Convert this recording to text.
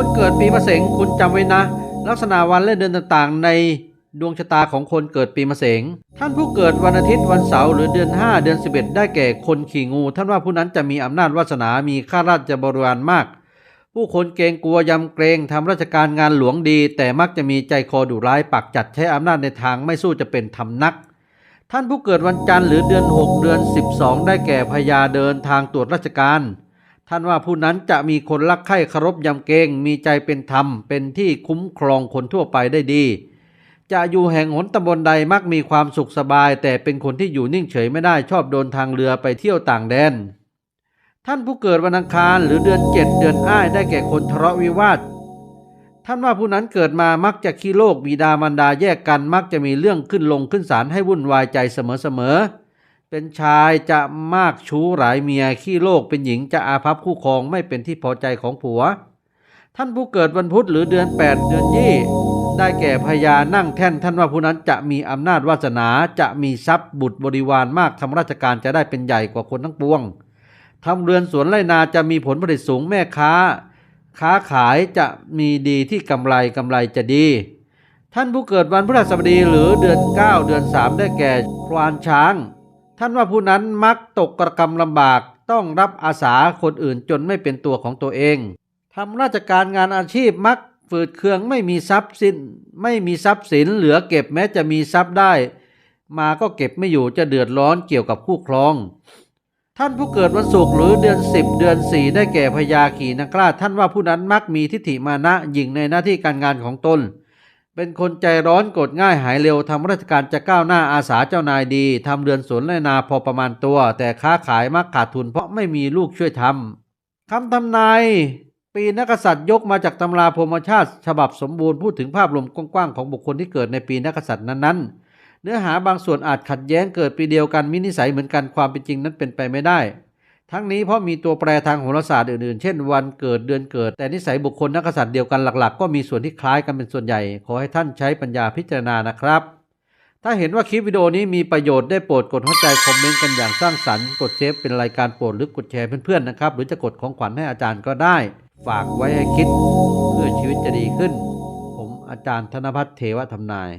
คนเกิดปีมะเสงคุณจำไว้นะ ลักษณะวันและเดือนต่างๆ ในดวงชะตาของคนเกิดปีมะเสง ท่านผู้เกิดวันอาทิตย์วันเสาร์หรือเดือน 5 เดือน 11 ได้แก่คนขี่งู ท่านว่าผู้นั้นจะมีอำนาจวาสนา มีข้าราชบริวารมาก ผู้คนเกรงกลัวยำเกรงทำราชการงานหลวงดี แต่มักจะมีใจคอดุร้ายปักจัดใช้อำนาจในทางไม่สู้จะเป็นทำนัก ท่านผู้เกิดวันจันทร์หรือเดือน 6 เดือน 12 ได้แก่พญาเดินทางตรวจราชการ ท่านว่าผู้นั้นจะมีคนรักใคร่เคารพยำเกรงมีใจเป็นธรรม เป็นที่คุ้มครองคนทั่วไปได้ดี จะอยู่แห่งหนตำบลใดมักมีความสุขสบาย แต่เป็นคนที่อยู่นิ่งเฉยไม่ได้ชอบเดินทางเรือไปเที่ยวต่างแดน ท่านผู้เกิดวันอังคารหรือเดือนเจ็ดเดือนอ้ายได้แก่คนทะเลาะวิวาทท่านว่าผู้นั้นเกิดมามักจะขี้โลกบิดามารดาแยกกันมักจะมีเรื่องขึ้นลงขึ้นศาลให้วุ่นวายใจเสมอๆ เป็นชายจะมากชู้หลายเมียขี้โลกเป็นหญิงจะอาภัพคู่ครองไม่เป็นที่พอใจของผัว ท่านผู้เกิดวันพุธหรือเดือน 8 เดือนยี่ได้แก่พญานั่งแท่นท่านว่าผู้นั้นจะมีอำนาจวาสนาจะมีทรัพย์บุตรบริวารมากทำราชการจะได้เป็นใหญ่กว่าคนทั้งปวงทำเรือนสวนไรนาจะมีผลผลิตสูงแม่ค้า ค้าขายจะมีดีที่กำไรกำไรจะดี ท่านผู้เกิดวันพฤหัสบดีหรือเดือน 9 เดือน 3 ได้แก่ควานช้าง ท่านว่าผู้นั้นมักตกกระกำลำบากต้องรับอาสาคนอื่นจนไม่เป็นตัวของตัวเองทำราชการงานอาชีพมักฝืดเคืองไม่มีทรัพย์สินไม่มีทรัพย์สินเหลือเก็บแม้จะมีทรัพย์ได้ มาก็เก็บไม่อยู่จะเดือดร้อนเกี่ยวกับคู่ครอง ท่านผู้เกิดวันศุกร์หรือเดือน 10 เดือน4ได้แก่พญาขีนักราท่านว่าผู้นั้นมักมีทิฏฐิมานะหยิ่งในหน้าที่การงานของตน เป็นคนใจร้อนกดง่ายหายเร็วทำราชการจะก้าวหน้าอาสาเจ้านายดีทำเรือนสวนไรนาพอประมาณตัว แต่ค้าขายมักขาดทุนเพราะไม่มีลูกช่วยทำคำทำนายปีนักษัตริย์ยกมาจากตำราพรมชาติฉบับสมบูรณ์พูดถึงภาพรวมกว้างๆของบุคคลที่เกิดในปีนักกษัตริย์นั้นๆ เนื้อหาบางส่วนอาจขัดแย้งเกิดปีเดียวกันมินิสัยเหมือนกันความเป็นจริงนั้นเป็นไปไม่ได้ ทั้งนี้เพราะมีตัวแปรทางโหราศาสตร์อื่นๆ เช่นวันเกิดเดือนเกิด แต่นิสัยบุคคลนักษัตริย์เดียวกันหลักๆ ก็มีส่วนที่คล้ายกันเป็นส่วนใหญ่ ขอให้ท่านใช้ปัญญาพิจารณานะครับ ถ้าเห็นว่าคลิปวิดีโอนี้มีประโยชน์ได้โปรดกดหัวใจคอมเมนต์กันอย่างสร้างสรรค์กดเซฟเป็นรายการโปรดหรือกดแชร์เพื่อนๆนะครับหรือจะกดของขวัญให้อาจารย์ก็ได้ ฝากไว้ให้คิด เพื่อชีวิตจะดีขึ้น ผมอาจารย์ธนพัฒน์เทวทำนาย